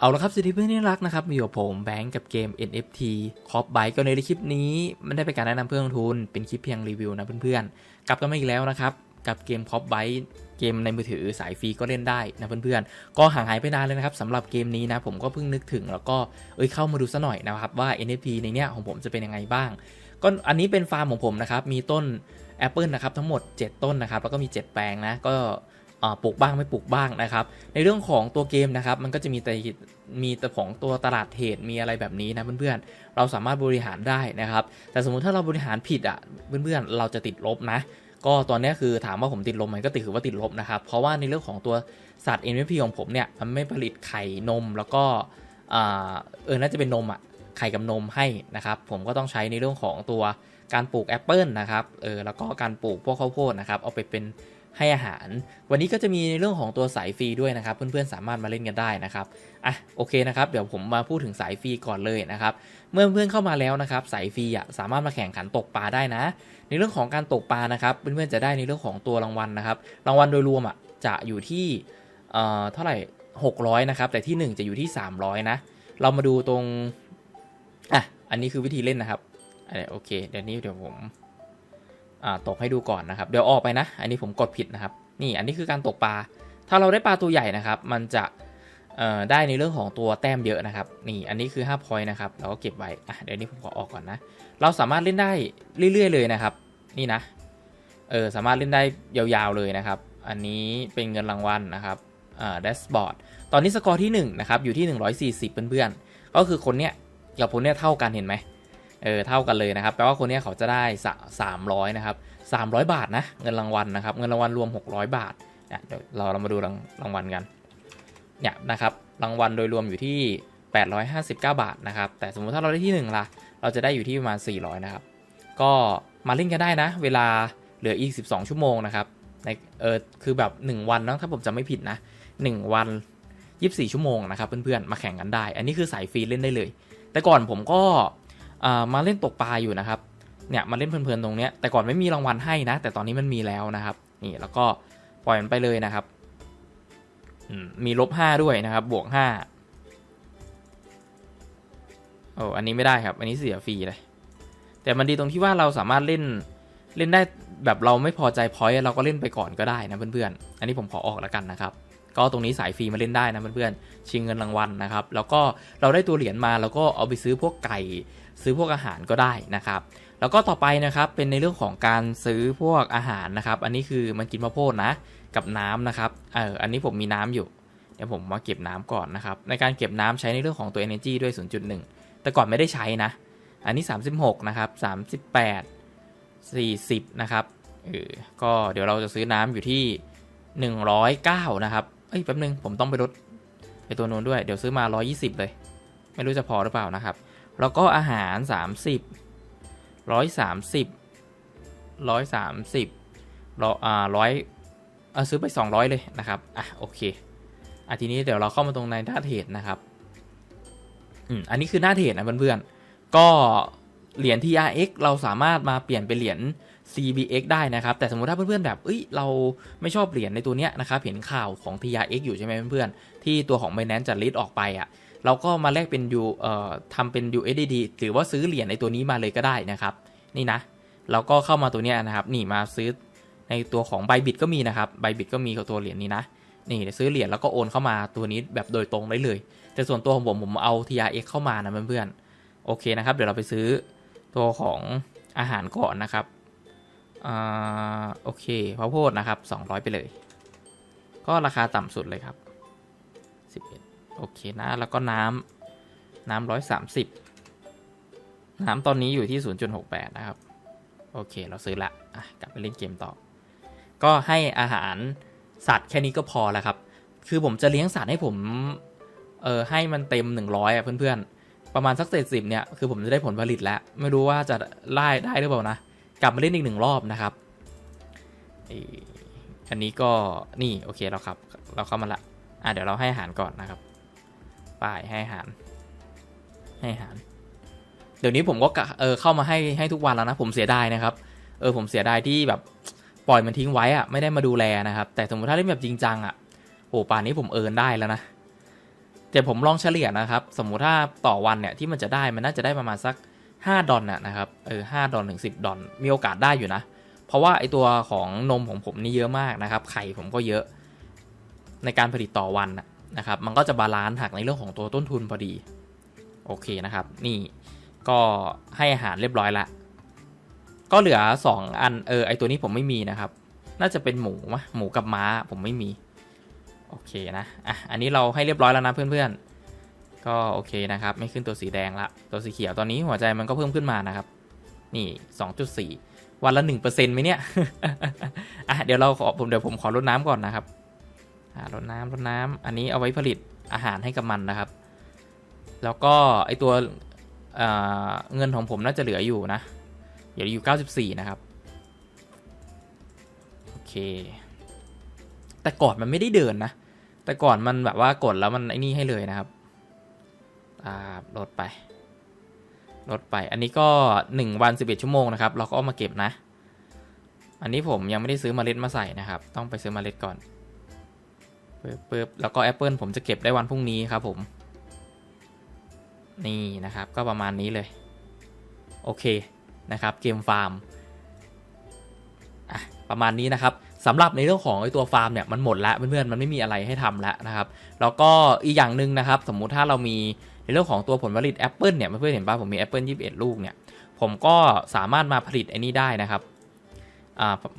เอาละครับสวัสดีเพื่อนที่รักนะครับ มีกับผมแบงก์กับเกม NFT คอปไบก็ในคลิปนี้ไม่ได้เป็นการแนะนำเพื่อนลงทุน เป็นคลิปเพียงรีวิวนะเพื่อนๆ กลับกันมาอีกแล้วนะครับ กับเกมคอปไบเกมในมือถือสายฟรีก็เล่นได้นะเพื่อนๆ ก็ห่างหายไปนานเลยนะครับสำหรับเกมนี้นะผมก็เพิ่งนึกถึง แล้วก็เอ้ยเข้ามาดูซะหน่อยนะครับว่า NFT ในเนี้ยของผมจะเป็นยังไงบ้าง ก็อันนี้เป็นฟาร์มของผมนะครับมีต้นแอปเปิลนะครับทั้งหมด 7 ต้นนะครับแล้วก็มี 7 แปลงนะก็ ปลูกบ้างไม่ปลูกบ้างนะครับ ในเรื่องของตัวเกมนะครับ มันก็จะมีแต่มีแต่ของตัวตลาดเทรดมีอะไรแบบนี้นะเพื่อนๆ เราสามารถบริหารได้นะครับ แต่สมมุติถ้าเราบริหารผิดอะเพื่อนๆ เราจะติดลบนะก็ตอนนี้คือถามว่าผมติดลบไหมก็ติดถือว่าติดลบนะครับ เพราะว่าในเรื่องของตัวสัตว์ NFT ของผมเนี่ย มันไม่ผลิตไข่นมแล้วก็เออน่าจะเป็นนมอะไข่กับนมให้นะครับ ผมก็ต้องใช้ในเรื่องของตัวการปลูกแอปเปิลนะครับเออแล้วก็การปลูกพวกข้าวโพดนะครับ เอาไปเป็น ให้อาหาร วันนี้ก็จะมีในเรื่องของตัวสายฟรีด้วยนะครับ เพื่อนๆสามารถมาเล่นกันได้นะครับอะโอเคนะครับเดี๋ยวผมมาพูดถึงสายฟรีก่อนเลยนะครับเมื่อเพื่อนๆเข้ามาแล้วนะครับสายฟรีอะสามารถมาแข่งขันตกปลาได้นะ ในเรื่องของการตกปลานะครับเพื่อนๆจะได้ในเรื่องของตัวรางวัลนะครับรางวัลโดยรวมอะจะอยู่ที่เอ่อเท่าไหร่600นะครับแต่ที่ 1 จะอยู่ที่ 300 นะ เรามาดูตรงอะอันนี้คือวิธีเล่นนะครับอะโอเคเดี๋ยวนี้เดี๋ยวผม ตกให้ดูก่อนนะครับ เดี๋ยวออกไปนะ อันนี้ผมกดผิดนะครับ นี่อันนี้คือการตกปลา ถ้าเราได้ปลาตัวใหญ่นะครับ มันจะได้ในเรื่องของตัวแต้มเยอะนะครับ นี่อันนี้คือ5 point นะครับ เราก็เก็บไว้อะเดี๋ยวนี้ผมขอออกก่อนนะ เราสามารถเล่นได้เรื่อยๆเลยนะครับ นี่นะ เออสามารถเล่นได้ยาวๆเลยนะครับ อันนี้เป็นเงินรางวัลนะครับอ่าแดชบอร์ด ตอนนี้สกอร์ที่1นะครับอยู่ที่ 140 เพื่อนๆ ก็คือคนเนี้ยกับคนเนี้ยเท่ากันเห็นไหม เออเท่ากันเลยนะครับแปลว่าคนนี้เขาจะได้สามร้อยนะครับ300 บาทนะเงินรางวัลนะครับเงินรางวัลรวม 600 บาทเนี่ยเดี๋ยวเราเรามาดูรางรางวัลกันเนี่ยนะครับรางวัลโดยรวมอยู่ที่ 859 บาทนะครับแต่สมมุติถ้าเราได้ที่1ล่ะเราจะได้อยู่ที่ประมาณ 400นะครับก็มาเล่นกันได้นะ เวลาเหลืออีก 12 ชั่วโมงนะครับในเออคือแบบ 1 วันนะถ้าผมจำไม่ผิดนะ 1 วัน 24 ชั่วโมงนะครับเพื่อนๆมาแข่งกันได้ อันนี้คือสายฟรีเล่นได้เลย แต่ก่อนผมก็ มาเล่นตกปลาอยู่นะครับเนี่ยมาเล่นเพลินๆตรงเนี้ยแต่ก่อนไม่มีรางวัลให้นะ แต่ตอนนี้มันมีแล้วนะครับนี่แล้วก็ปล่อยมันไปเลยนะครับมมีลบห้าด้วยนะครับ บวกห้าโอ้อันนี้ไม่ได้ครับ อันนี้เสียฟรีเลย แต่มันดีตรงที่ว่าเราสามารถเล่นเล่นได้แบบเราไม่พอใจพอยต์เราก็เล่นไปก่อนก็ได้นะเพื่อนๆ อันนี้ผมขอออกแล้วกันนะครับ ก็ตรงนี้สายฟรีมาเล่นได้นะเพื่อนๆชิงเงินรางวัลนะครับ แล้วก็เราได้ตัวเหรียญมาแล้วก็เอาไปซื้อพวกไก่ซื้อพวกอาหารก็ได้นะครับ แล้วก็ต่อไปนะครับเป็นในเรื่องของการซื้อพวกอาหารนะครับ อันนี้คือมันกินมะโพดนะกับน้ำนะครับเอออันนี้ผมมีน้ำอยู่เดี๋ยวผมมาเก็บน้ำก่อนนะครับ ในการเก็บน้ำใช้ในเรื่องของตัว energy ด้วย 0.1 แต่ก่อนไม่ได้ใช้นะ อันนี้ 36 นะครับ 38 40 นะครับเออก็เดี๋ยวเราจะซื้อน้ำอยู่ที่ 109 นะครับ อ้ยแป๊บนึงผมต้องไปลดไปตัวนู้นด้วยเดี๋ยวซื้อมา 120 เลย ไม่รู้จะพอหรือเปล่านะครับ แล้วก็อาหาร 30ร้อยสามสิบร้อยสามสิบร้อยอ่าร้อยเอาซื้อไปสองร้อยเลยนะครับ อะโอเคอะทีนี้เดี๋ยวเราเข้ามาตรงในหน้าเทรดนะครับอืมอันนี้คือหน้าเทรดนะเพื่อนๆก็เหรียญ TRX เราสามารถมาเปลี่ยนเป็นเหรียญ CBX ได้นะครับ แต่สมมติถ้าเพื่อนๆแบบเอ้ยเราไม่ชอบเหรียญในตัวเนี้ยนะครับ เห็นข่าวของ TRX อยู่ใช่ไหมเพื่อนๆ ที่ตัวของ Binance จะลิสต์ออกไปอะเราก็มาแลกเป็น U เอ่อทำเป็น USDT หรือว่าซื้อเหรียญในตัวนี้มาเลยก็ได้นะครับ นี่นะ เราก็เข้ามาตัวเนี้ยนะครับ นี่มาซื้อในตัวของ Bybit ก็มีนะครับ Bybit ก็มีกับตัวเหรียญนี้นะนี่ซื้อเหรียญแล้วก็โอนเข้ามาตัวนี้แบบโดยตรงได้เลย แต่ส่วนตัวของผมผมเอา TRX เข้ามานะเพื่อนๆโอเคนะครับ เดี๋ยวเราไปซื้อตัวของอาหารก่อนนะครับ อ่าโอเคข้าวโพดนะครับ 200 ไปเลย ก็ราคาต่ำสุดเลยครับ11โอเคนะ แล้วก็น้ำน้ำร้อยสามสิบน้ำตอนนี้อยู่ที่ 0.68 นะครับ โอเค เราซื้อละอะกลับไปเล่นเกมต่อ ก็ให้อาหารสัตว์แค่นี้ก็พอแล้วครับ คือผมจะเลี้ยงสัตว์ให้ผม เออให้มันเต็ม 100อะเพื่อนๆ ประมาณสักเศษสิบเนี่ย คือผมจะได้ผลผลิตแล้ว ไม่รู้ว่าจะไล่ได้หรือเปล่านะ กลับมาเล่นอีกหนึ่งรอบนะครับอันนี้ก็นี่โอเคเราครับ เราเข้ามาละอะเดี๋ยวเราให้อาหารก่อนนะครับป้ายให้อาหาร ให้อาหาร เดี๋ยวนี้ผมก็เออเข้ามาให้ให้ทุกวันแล้วนะผมเสียดายนะครับ เออผมเสียดายที่แบบปล่อยมันทิ้งไว้อะไม่ได้มาดูแลนะครับ แต่สมมติถ้าเล่นแบบจริงจังอะโอ้ป่านนี้ผมเอินได้แล้วนะจแต่ผมลองเฉลี่ยนะครับ สมมุติถ้าต่อวันเนี่ยที่มันจะได้มันน่าจะได้ประมาณสัก 5ดอลน่ะนะครับเออห้าดอลถึง10ดอลมีโอกาสได้อยู่นะ เพราะว่าไอตัวของนมของผมนี่เยอะมากนะครับ ไข่ผมก็เยอะ ในการผลิตต่อวันนะนะครับ มันก็จะบาลานซ์หักในเรื่องของตัวต้นทุนพอดี โอเคนะครับ นี่ก็ให้อาหารเรียบร้อยละ ก็เหลือ 2 อันเออไอตัวนี้ผมไม่มีนะครับ น่าจะเป็นหมูมะหมูกับม้าผมไม่มี โอเคนะอะอันนี้เราให้เรียบร้อยแล้วนะเพื่อนๆ ก็โอเคนะครับ ไม่ขึ้นตัวสีแดงละ ตัวสีเขียวตอนนี้หัวใจมันก็เพิ่มขึ้นมานะครับ นี่ 2.4 วันละ1%ไหมเนี่ย อะเดี๋ยวเราขอผมเดี๋ยวผมขอรดน้ำก่อนนะครับอ่ารดน้ำรดน้ำอันนี้เอาไว้ผลิตอาหารให้กับมันนะครับ แล้วก็ไอตัวเเงินของผมน่าจะเหลืออยู่นะเหลืออยู่ 94 นะครับ โอเค แต่ก่อนมันไม่ได้เดินนะ แต่ก่อนมันแบบว่ากดแล้วมันไอ้นี่ให้เลยนะครับาลดไปลดไป อันนี้ก็ 1 วัน 11 ชั่วโมงนะครับ เราก็เอามาเก็บนะ อันนี้ผมยังไม่ได้ซื้อมเมล็ดมาใส่นะครับ ต้องไปซื้อมเมล็ดก่อนปึ๊บปึ๊บแล้วก็แอปเปิลผมจะเก็บได้วันพรุ่งนี้ครับผม นี่นะครับ ก็ประมาณนี้เลย โอเคนะครับ เกมฟาร์มอะประมาณนี้นะครับสำหรับในเรื่องของไอตัวฟาร์มเนี่ยมันหมดแล้วเพื่อนๆมันไม่มีอะไรให้ทำแล้วนะครับ แล้วก็อีกอย่างหนึ่งนะครับ สมมุติถ้าเรามี ในเรื่องของตัวผลผลิตแอปเปิลเนี่ยเพื่อนเห็นป่ะผมมีแอปเปิล21 ลูกเนี่ยผมก็สามารถมาผลิตไอ้นี้ได้นะครับ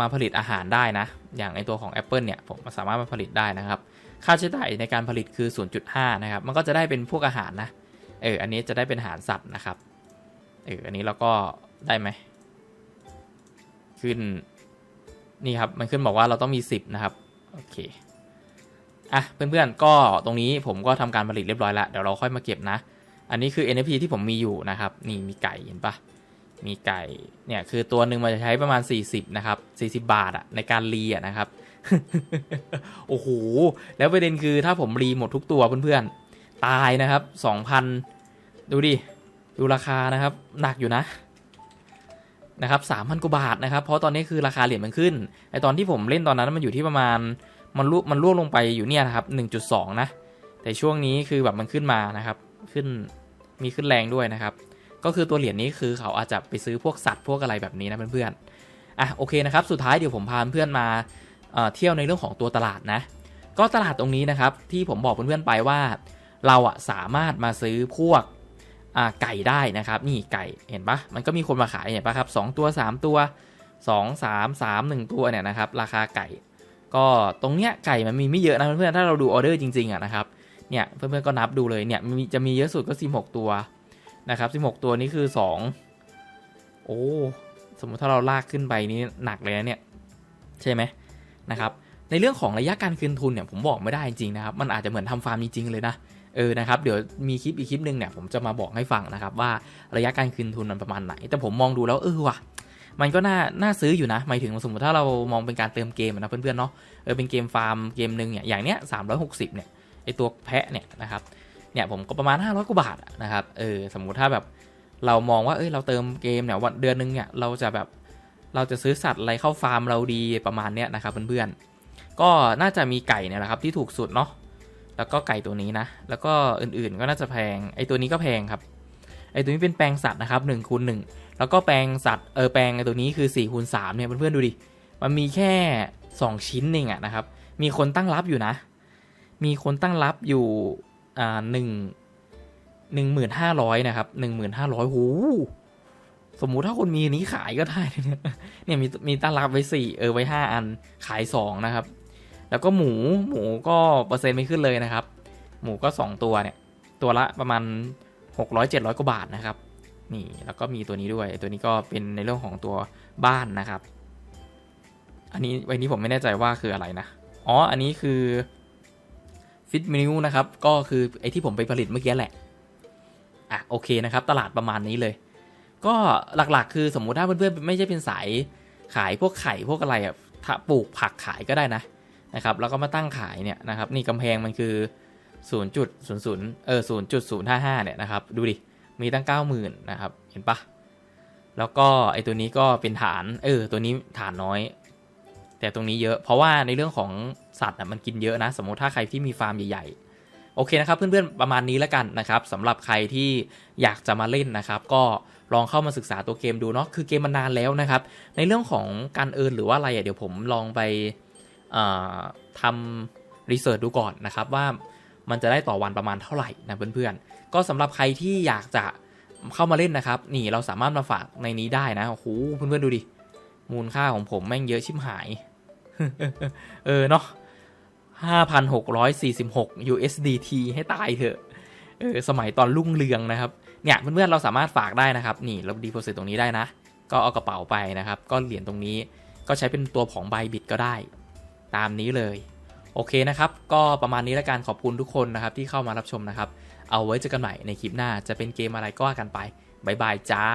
มาผลิตอาหารได้นะ อย่างไอตัวของ Apple เนี่ยผมสามารถมาผลิตได้นะครับ ค่าใช้จ่ายในการผลิตคือ 0.5 นะครับ มันก็จะได้เป็นพวกอาหารนะ เออ อันนี้จะได้เป็นอาหารสัตว์นะครับ เออ อันนี้เราก็ได้ไหม ขึ้น นี่ครับ มันขึ้นบอกว่าเราต้องมี 10 นะครับ โอเค อะเพื่อนๆก็ตรงนี้ผมก็ทำการผลิตเรียบร้อยแล้วเดี๋ยวเราค่อยมาเก็บนะ อันนี้คือ NFT ที่ผมมีอยู่นะครับนี่มีไก่เห็นปะมีไก่เนี่ยคือตัวหนึ่งมันจะใช้ประมาณ 40นะครับ40 บาทอะในการรีอะนะครับโอ้โหแล้วประเด็นคือถ้าผมรีหมดทุกตัวเพื่อนๆตายนะครับ2,000ดูดิดูราคานะครับหนักอยู่นะนะครับ3,000กว่าบาทนะครับ เพราะตอนนี้คือราคาเหรียญมันขึ้นไอตอนที่ผมเล่นตอนนั้นมันอยู่ที่ประมาณ มันร่วมันร่วงลงไปอยู่เนี่ยนะครับ 1.2 นะ แต่ช่วงนี้คือแบบมันขึ้นมานะครับ ขึ้นมีขึ้นแรงด้วยนะครับ ก็คือตัวเหรียญนี้คือเขาอาจจะไปซื้อพวกสัตว์พวกอะไรแบบนี้นะเพื่อนๆอะโอเคนะครับ สุดท้ายเดี๋ยวผมพาเพื่อนมาเที่ยวในเรื่องของตัวตลาดนะ ก็ตลาดตรงนี้นะครับที่ผมบอกเพื่อนๆไปว่า เราอะสามารถมาซื้อพวกไก่ได้นะครับ นี่ไก่เห็นปะมันก็มีคนมาขายเห็นปะครับสองตัว 3 ตัว 2 3 3 1 ตัวเนี่ยนะครับ ราคาไก่ ก็ตรงเนี้ยไก่มันมีไม่เยอะนะเพื่อนๆถ้าเราดูออเดอร์จริงๆอะนะครับเนี่ยเพื่อนๆก็นับดูเลยเนี่ยมีจะมีเยอะสุดก็16ตัวนะครับ16 ตัวนี้คือ 2 โอ้สมมุติถ้าเราลากขึ้นไปนี่หนักเลยนะเนี่ยใช่ไหมนะครับในเรื่องของระยะการคืนทุนเนี่ยผมบอกไม่ได้จริงๆนะครับมันอาจจะเหมือนทำฟาร์มจริงๆเลยนะเออนะครับเดี๋ยวมีคลิปอีกคลิปหนึ่งเนี่ยผมจะมาบอกให้ฟังนะครับว่าระยะการคืนทุนมันประมาณไหน แต่ผมมองดูแล้วเออว่ะ มันก็น่าน่าซื้ออยู่นะ หมายถึงสมมติถ้าเรามองเป็นการเติมเกมนะเพื่อนๆเนาะเออเป็นเกมฟาร์มเกมหนึ่งเนี่ยอย่างเนี้ย360เนี่ยไอตัวแพะเนี่ยนะครับเนี่ยผมก็ประมาณ 500กว่าบาทนะครับเออสมมุติถ้าแบบเรามองว่าเอ้ยเราเติมเกมเนี่ยวันเดือนนึงเนี่ยเราจะแบบเราจะซื้อสัตว์อะไรเข้าฟาร์มเราดีประมาณเนี้ยนะครับเพื่อนๆก็น่าจะมีไก่เนี่ยแหละครับที่ถูกสุดเนาะแล้วก็ไก่ตัวนี้นะ แล้วก็อื่นๆก็น่าจะแพงไอตัวนี้ก็แพงครับ ไอตัวนี้เป็นแปลงสัตว์นะครับ1นคูณหแล้วก็แปลงสัตว์เออแปลงไอตัวนี้คือ4ี่คูณสเนี่ยเพื่อนๆดูดิมันมีแค่ 2 ชิ้นเองอะนะครับ มีคนตั้งรับอยู่นะ มีคนตั้งรับอยู่อ่าหนึ่งหนึ่งหมื่นห้าร้อยนะครับหนึ่งหมื่นห้าร้อยโหสมมุติถ้าคนมีนี้ขายก็ได้เนี่ยเนี่ยมีมีตั้งรับไว้สี่เออไว้ห้าอันขายสองนะครับ แล้วก็หมูหมูก็เปอร์เซ็นต์ไม่ขึ้นเลยนะครับ หมูก็2ตัวเนี่ย ตัวละประมาณ 600 700 กว่าบาทนะครับ นี่แล้วก็มีตัวนี้ด้วย ตัวนี้ก็เป็นในเรื่องของตัวบ้านนะครับ อันนี้ไว้นี้ผมไม่แน่ใจว่าคืออะไรนะ อ๋อ อันนี้คือฟิตมิวนะครับ ก็คือไอที่ผมไปผลิตเมื่อกี้แหละ อะโอเคนะครับ ตลาดประมาณนี้เลย ก็หลักๆ คือสมมุติถ้าเพื่อนๆไม่ใช่เป็นสายขายพวกไข่พวกอะไรอะปลูกผักขายก็ได้นะนะครับ แล้วก็มาตั้งขายเนี่ยนะครับ นี่กำแพงมันคือ 0.00เออ0.055เนี่ยนะครับ ดูดิ มีตั้ง 90,000 นะครับ เห็นปะแล้วก็ไอตัวนี้ก็เป็นฐาน เออ ตัวนี้ฐานน้อย แต่ตรงนี้เยอะ เพราะว่าในเรื่องของสัตว์อะมันกินเยอะนะ สมมติถ้าใครที่มีฟาร์มใหญ่โอเคนะครับ เพื่อนๆ ประมาณนี้แล้วกันนะครับสำหรับใครที่อยากจะมาเล่นนะครับ ก็ลองเข้ามาศึกษาตัวเกมดูเนาะ คือเกมมันนานแล้วนะครับ ในเรื่องของการเอินหรือว่าอะไรอะเดี๋ยวผมลองไปทำรีเสิร์ชดูก่อนนะครับว่า มันจะได้ต่อวันประมาณเท่าไหร่นะเพื่อนๆ ก็สำหรับใครที่อยากจะเข้ามาเล่นนะครับ นี่เราสามารถมาฝากในนี้ได้นะ โอ้โห เพื่อนๆ ดูดิ มูลค่าของผมแม่งเยอะชิบหาย เออเนาะ5,646 USDT ให้ตายเถอะ เออ สมัยตอนรุ่งเรืองนะครับ เนี่ยเพื่อนๆ เราสามารถฝากได้นะครับ นี่เราดีโพสิตตรงนี้ได้นะ ก็เอากระเป๋าไปนะครับ ก็เหรียญตรงนี้ ก็ใช้เป็นตัวของใบบิตก็ได้ ตามนี้เลย โอเคนะครับ ก็ประมาณนี้แล้วกันขอบคุณทุกคนนะครับที่เข้ามารับชมนะครับ เอาไว้เจอกันใหม่ในคลิปหน้าจะเป็นเกมอะไรก็ว่ากันไปบายบายจ้า